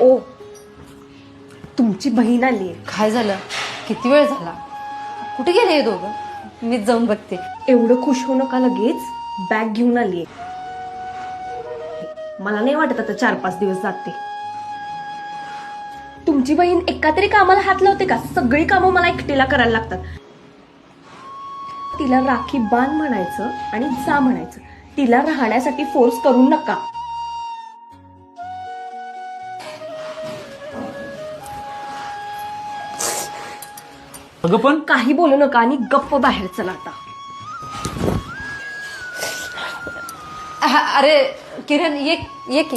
ओ तुमची बहीण आली काय झालं? किती वेळ झाला? कुठे गेले हे दोघं? मीच जाऊन बघते. एवढं खुश होऊ नका लगेच. बॅग घेऊन आली मला नाही वाटत आता चार पाच दिवस जाते. तुमची बहीण एका तरी कामाला हात लावते का? सगळी कामं मला एकटीला करायला लागतात. तिला राखी बांध म्हणायचं आणि जा म्हणायचं. तिला राहण्यासाठी फोर्स करू नका. अगं पण? काही बोलू नका आणि गप्प बाहेर चला आता. अरे किरण ये ये की.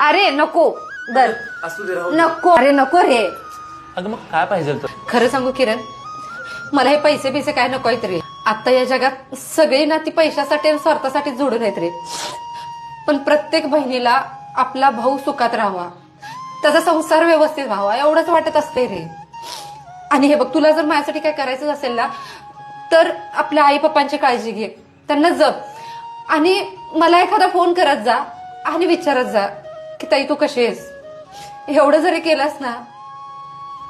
अरे नको. दर. असू दे राहू नको. अरे नको रे. अगं मग काय पाहिजे तर खरं सांगू किरण. मला हे पैसे पैसे काय नको आहेत रे. आता या जगात सगळी नाती पैशासाठी आणि स्वार्थासाठी जोडून आहेत रे. पण प्रत्येक बहिणीला आपला भाऊ सुखात राहावा. त्याचा संसार व्यवस्थित व्हावा एवढंच वाटत असते रे आणि हे बघ तुला जर माझ्यासाठी काय करायचं असेल ना तर आपल्या आई पप्पांची काळजी घे. त्यांना जप. आणि मला एखादा फोन करत जा आणि विचारत जा की ताई तू कशी आहेस? एवढं जरी केलंस ना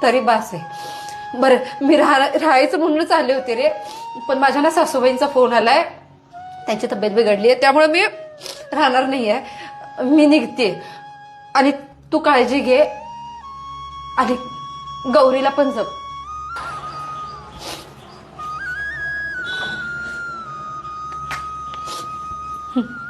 तरी बास आहे. बरं मी राहा राहायचं म्हणूनच आले होते रे पण माझ्या ना सासूबाईंचा फोन आलाय. त्यांची तब्येत बिघडली आहे त्यामुळे मी राहणार नाहीये. मी निघते. आणि तू काळजी घे. आणि गौरीला पण जप. Hmm.